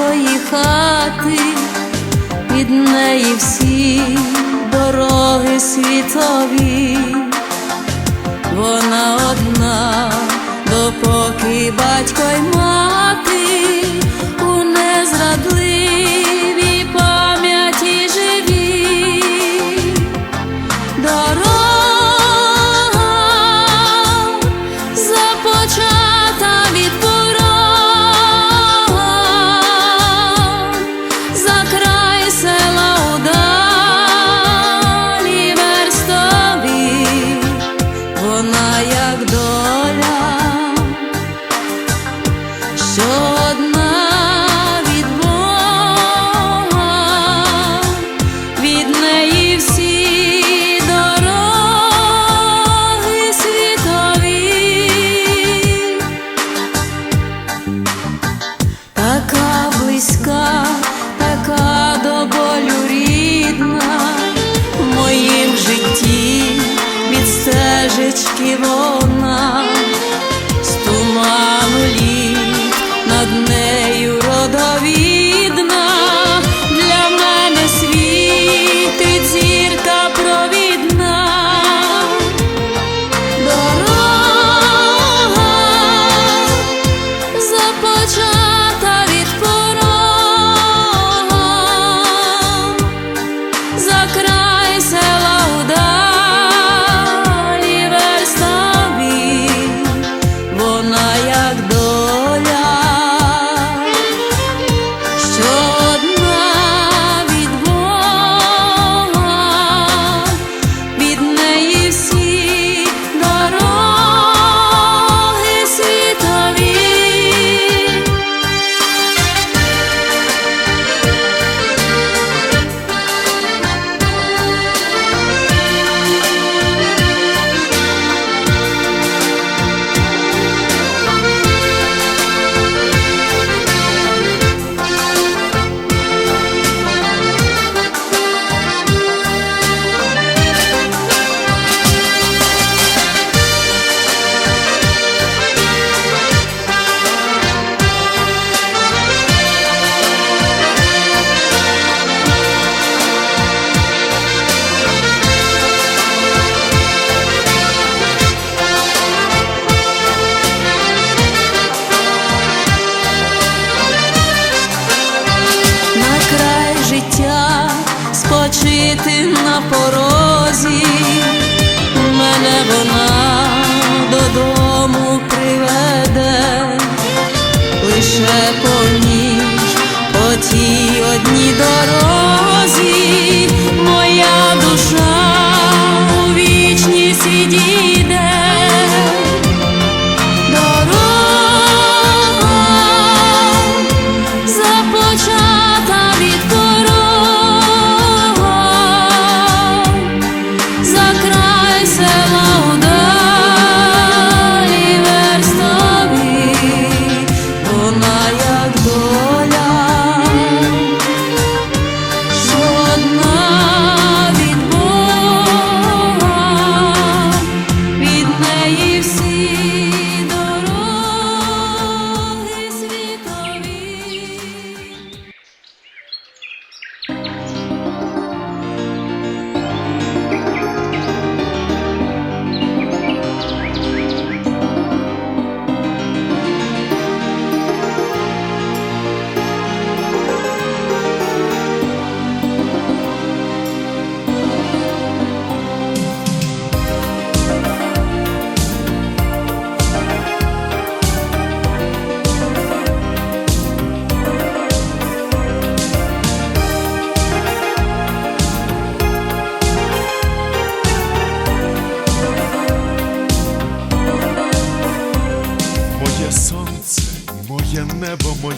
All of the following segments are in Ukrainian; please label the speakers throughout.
Speaker 1: батьківської хати, від неї всі дороги світові, вона одна, допоки батько й мати нею родовідна, для мене світить зірка провідна. Дорога започата від порога, за край села удалі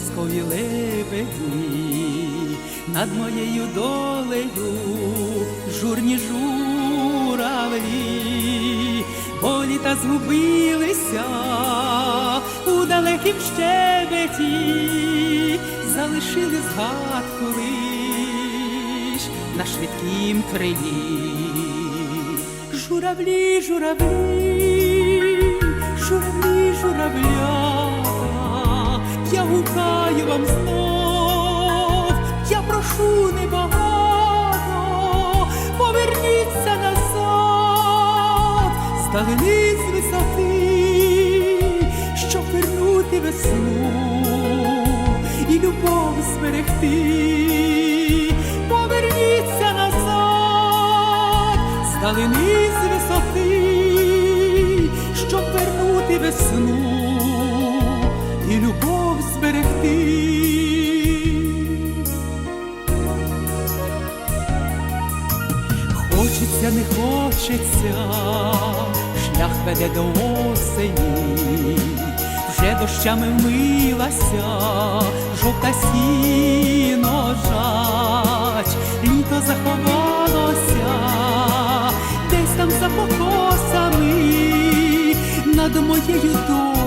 Speaker 2: Казкові лебеді, над моєю долею журні журавлі, бо літа згубилися у далекім щебеті, залишили згадку лиш на швидкім крилі. Журавлі, журавлі, журавлі, журавля, гукаю вам знов, я прошу небагато, поверніться назад, сталини з висоти, щоб вернути весну і любов зберегти, поверніться назад, сталини з висоти, щоб вернути весну Хочеться, не хочеться, шлях веде до осені, вже дощами вмилася, жовта сіно жать, літо заховалося, десь там за покосами. Над моєю долею